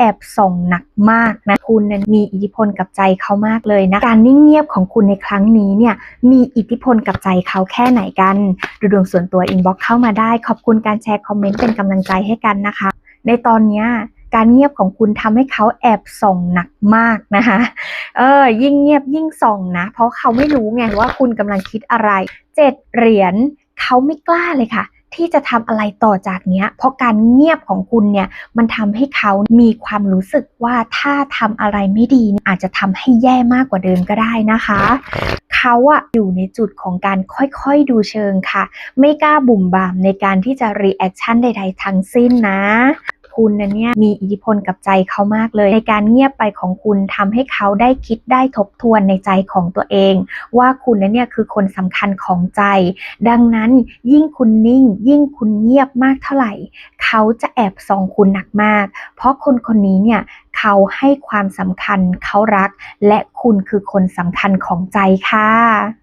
แอบส่องหนักมากนะคุณนั้นมีอิทธิพลกับใจเขามากเลยนะการนิ่งเงียบของคุณในครั้งนี้เนี่ยมีอิทธิพลกับใจเขาแค่ไหนกันดูดวงส่วนตัวอินบ็อกเข้ามาได้ ขอบคุณการแชร์คอมเมนต์เป็นกำลังใจให้กันนะคะ ในตอนนี้การเงียบของคุณทำให้เขาแอบส่องหนักมากนะคะ เออ ยิ่งเงียบยิ่งส่องนะ เพราะเขาไม่รู้ไงว่าคุณกำลังคิดอะไร เจ็ดเหรียญเขาไม่กล้าเลยค่ะ ที่จะทำอะไรต่อจากเนี้ย เพราะการเงียบของคุณเนี่ยมันทำให้เขามีความรู้สึกว่าถ้าทำอะไรไม่ดีอาจจะทำให้แย่มากกว่าเดิมก็ได้นะคะ เขาอะอยู่ในจุดของการค่อยๆดูเชิงค่ะ ไม่กล้าบุ่มบามในการที่จะรีแอคชั่นใดๆทั้งสิ้นนะ คุณนะเนี่ยมีอิทธิพลกับใจเขามากเลย ในการเงียบไปของคุณทำให้เขาได้คิดได้ทบทวนในใจของตัวเอง ว่าคุณนะเนี่ยคือคนสำคัญของใจ ดังนั้นยิ่งคุณนิ่ง ยิ่งคุณเงียบมากเท่าไหร่ เขาจะแอบส่องคุณหนักมาก เพราะคนคนนี้เนี่ยเขาให้ความสำคัญเขารัก และคุณคือคนสำคัญของใจค่ะ